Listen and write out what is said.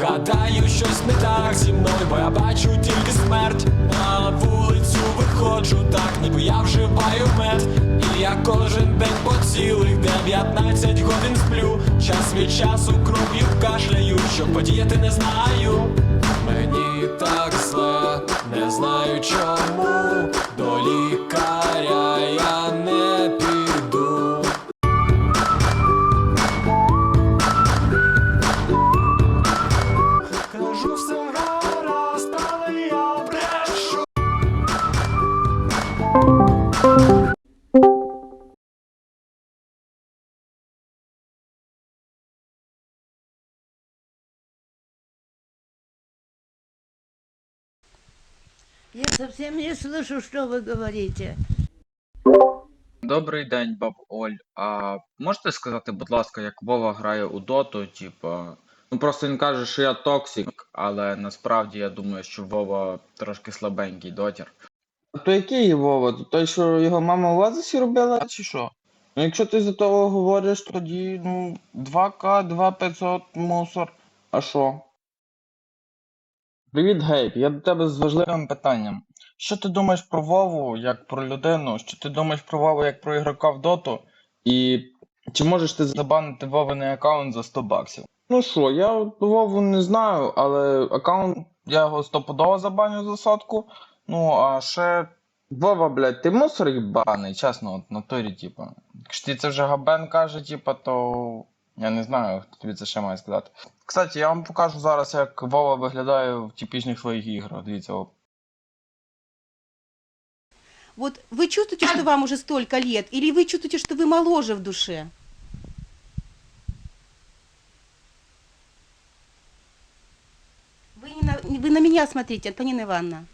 Гадаю, щось не так зі мною, бо я бачу тільки смерть. На вулицю виходжу так, ніби я вживаю мед. І я кожен день по цілих 19 годин сплю. Час від часу кров'ю кашляю, що подіяти не знаю. Мені так зле, не знаю чому. Я совсем не слышу, что вы говорите. Добрий день, баб Оль. А можете сказати, будь ласка, як Вова грає у доту, типа. Ну просто він каже, що я токсик, але насправді я думаю, що Вова трошки слабенький дотір. А то який Вова? То той, що його мама в Оазисі робила, чи що? Ну якщо ти за того говориш, тоді ну 2К, 2500 мусор. А що? Привіт, Гейб, я до тебе з важливим питанням. Що ти думаєш про Вову як про людину? Що ти думаєш про Вову як про ігрока в доту? І чи можеш ти забанити Вовиний аккаунт за 100 баксів? Ну що, я Вову не знаю, але аккаунт я його стопудово забаню за сотку. Ну, а ще. Вова, блядь, ти мусор їбаний, чесно, от в натурі, типа. Якщо ти це вже Габен каже, типа, то я не знаю, хто тобі це ще має сказати. Кстати, я вам покажу зараз, як Вова виглядає в типічних своїх іграх. Дивіться, о. Вот вы чувствуете, что вам уже столько лет, или вы чувствуете, что вы моложе в душе? Вы, не на, вы на меня смотрите, Антонина Ивановна.